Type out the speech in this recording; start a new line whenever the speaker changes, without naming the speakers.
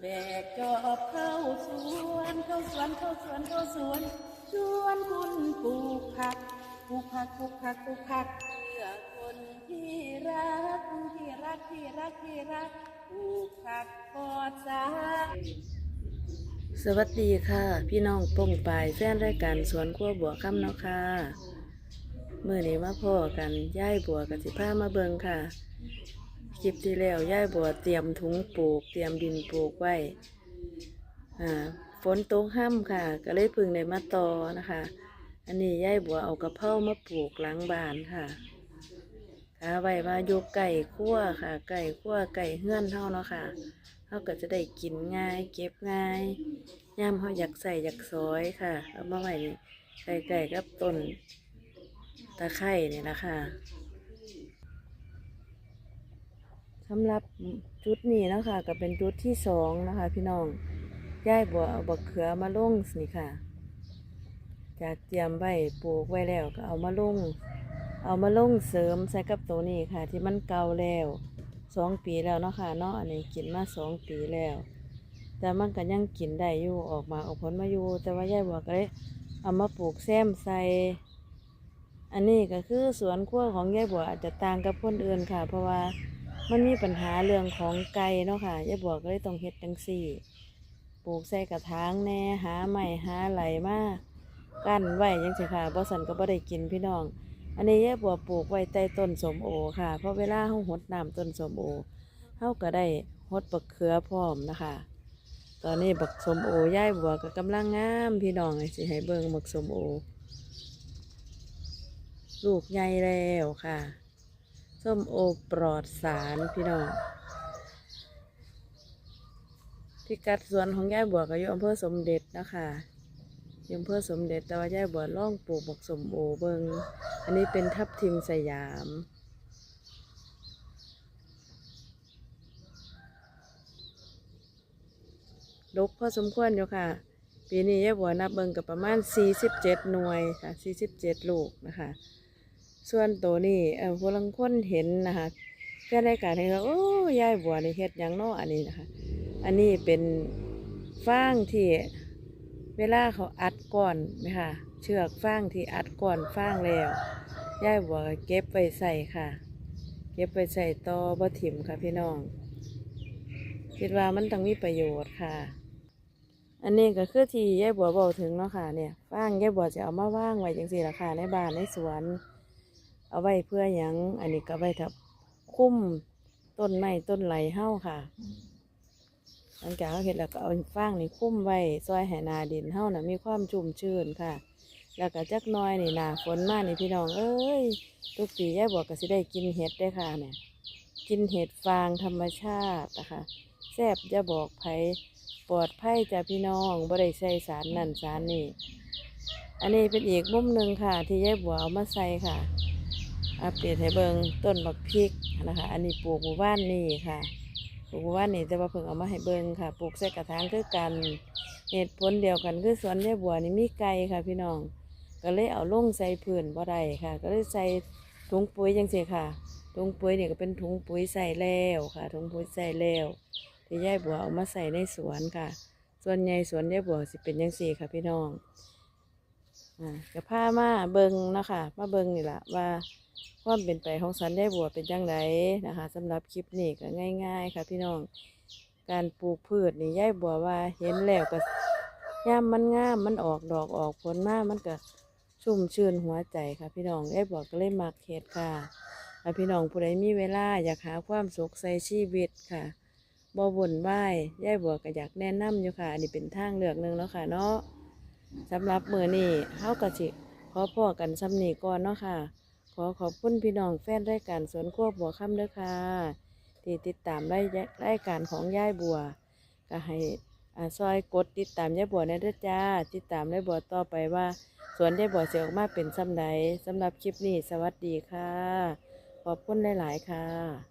แบกจอบเข้าสวนเข้าสวนเข้าสวนเข้าสวนชวนคุณปลูกผักปลูกผักปลูกผักปลูกผักเพื่อคนที่รักที่รักที่รักที่รักปลูกผักปลอดสาร
สวัสดีค่ะ พี่น้องป้งปายแฟนรายการสวนครัวบัวค่ำเนาะค่ะเมื่อนี้มาพ่อกันย่ายบัวกับสิผ้ามาเบิงค่ะ คลิปที่แล้วย่ายบัวเตรียมถุงปลูก เตรียมดินปลูกไว้อ่าฝนตกห้ำค่ะ ก็เลยพึ่งได้มาตอนะคะ อันนี้ย่ายบัวเอากระเพรามาปลูกหลังบ้านค่ะค่ะไว้ว่าอยู่ไก่ขั้วค่ะ ไก่ขั้วไก่เฮื่อนเท่าเนาะค่ะเขาก็จะได้กินง่าย เก็บง่ายย่ามเขาอยากใส่อยากซอยค่ะเอามาไว้นี่ใกล้ๆกับต้นตะไคร่เนี่ยนะคะ สำหรับจุดนี้นะคะก็เป็นจุดที่สองนะคะ พี่น้องย่ายบัวเอาบักเขือมาลงนี่ค่ะ จากเตรียมไว้ปลูกไว้แล้วก็เอามาลง เอามาลงเสริมใส่กับตัวนี้ค่ะ ที่มันเก่าแล้วสองปีแล้วเนาะค่ะเนาะอันนี้กินมาสองปีแล้ว แต่มันก็ยังกินได้อยู่ออกมาออกผลมาอยู่ แต่ว่ายายบัวก็เลยเอามาปลูกแซมใส่อันนี้ก็คือสวนครัวของยายบัวอาจจะต่างกับคนอื่นค่ะ เพราะว่า มันมีปัญหาเรื่องของไก่เนาะค่ะยายบัวก็เลยต้องเฮ็ดจังซี่ปลูกใส่กระถางแหน่หาใหม่หาไหลมากั้นไว้ยังสิค่ะบ่สันก็บ่ได้กินพี่น้อง อันนี้ยายบัวปลูกไว้ใต้ต้นสมโอค่ะ เพราะเวลาเฮาหดน้ำต้นสมโอเฮาก็ได้หดบักเขือพร้อมนะคะ ตอนนี้บักสมโอยายบัวก็กำลังงามพี่น้องให้สิให้เบิ่งบักสมโอ ลูกใหญ่แล้วค่ะ ส้มโอปลอดสารพี่น้องพิกัดสวนของยายบัวก็อยู่อำเภอสมเด็จนะคะอยู่อำเภอสมเด็จแต่ว่ายายบัวล่องปลูกบักสมโอเบิงอันนี้เป็นทับทิมสยามดกพอสมควรอยู่ค่ะ ปีนี้ยายบัวนับเบิงกับประมาณ 47 หน่วยค่ะ 47 ลูกนะคะ ส่วนตัวนี้เออพลังคนเห็นนะคะแค่ได้การเห็นว่าโอ้ยายบัวในเฮ็ดยังเนาะอันนี้นะคะ อันนี้เป็นฟางที่เวลาเขาอัดก้อนนะคะเชือกฟางที่อัดก้อนฟางแล้วยายบัวก็เก็บไปใส่ค่ะ เก็บไปใส่ต่อบ่ถิ่มค่ะพี่น้อง คิดว่ามันต้องมีประโยชน์ค่ะ อันนี้ก็คือที่ยายบัวบอกถึงเนาะค่ะเนี่ยฟางยายบัวจะเอามาว่างไว้จังสี่ละค่ะในบ้านในสวน เอาไว้เพื่อหยัง อันนี้ก็ไว้ทับคุ้มต้นไม้ต้นไหลเฮ้าค่ะ หลังจากเขาเห็ดแล้วก็เอาฟางนี่คุ้มไว้ซอยแห่นาดินเฮ้าน่ะมีความชุ่มชื้นค่ะ แล้วก็จักหน้อยนี่นาฝนมานี่พี่น้อง เอ้ย ทุกปียายบอกก็สิได้กินเห็ดได้อค่ะเนี่ย กินเห็ดฟางธรรมชาตินะคะแซ่บจะบอกไผปลอดภัยจากพี่น้องบ่ได้ใส่สารนั่นสารนี่ อันนี้เป็นอีกมุมหนึ่งค่ะ ที่ยายบัวเอามาใส่ค่ะอัปเดตให้เบิงต้นบักพริกนะคะ อันนี้ปลูกหมู่บ้านนี่ค่ะปลูกหมู่บ้านนี่แต่ว่าเพิ่งเอามาให้เบิงค่ะ ปลูกใส่กระถางคือกันเหตุผลเดียวกันคือสวนยายบัวนี่มีไก่ค่ะ พี่น้อง ก็เลยเอาลงใส่พื้นบ่ได้ค่ะ ก็เลยใส่ถุงปุ๋ยจังซี่ค่ะถุงปุ๋ยนี่ก็เป็นถุงปุ๋ยใส่แล้วค่ะถุงปุ๋ยใส่แล้วที่ยายบัวเอามาใส่ในสวนค่ะ ส่วนใหญ่สวนยายบัวสิเป็นจังซี่ค่ะพี่น้อง อ่าก็พามาเบิงเนาะคะมาเบิงนี่แหละว่าความเป็นไปของสันได้บัวเป็นจังไดนะคะสำหรับคลิปนี้ก็ง่าย ๆ ค่ะพี่น้องการปลูกพืชนี่ยายบัวว่าเห็นแล้วก็ย่ามมันงามมันออกดอกออกผลมามันก็ชุ่มชื่นหัวใจค่ะพี่น้องยายบัวก็เลยมักเฮ็ดค่ะถ้าพี่น้องผู้ใดมีเวลาอยากหาความสุขใส่ชีวิตค่ะบ่บ่นบ่ายยายบัวก็อยากแนะนำอยู่ค่ะ อันนี้เป็นทางเลือกหนึ่งเนาะค่ะเนาะ สำหรับมือนี้เฮากะสิขอพ่อกันซ้ำนี้ก่อนเนาะค่ะ ขอขอบคุณพี่น้องแฟนรายการสวนขั้วบัวค่ำเด้อค่ะ ที่ติดตามรายรายการของยายบัว ก็ให้อาซอยกดติดตามยายบัวในเด้อจ้า ติดตามยายบัวต่อไปว่า สวนยายบัวเสียออกมาเป็นซ้ำใดสำหรับคลิปนี้สวัสดีค่ะ ขอบคุณหลาย ๆ ค่ะ